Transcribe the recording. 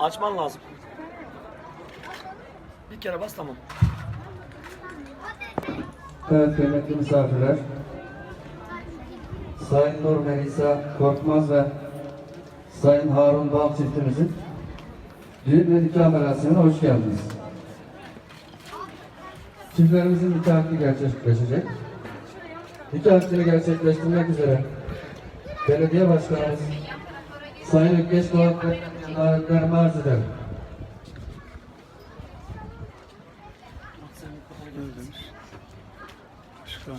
Açman lazım. Bir kere bas tamam. Evet kıymetli misafirler. Sayın Nur Melisa Korkmaz ve Sayın Harun Bal çiftimizin düğün ve nikah merasimine hoş geldiniz. Çiftlerimizin nikah akdi gerçekleşecek. Nikah akdini gerçekleştirmek üzere Belediye Başkanımız Sayın Ökkeş Doğan Bey'in davetlerimi arz ederim. Şu an.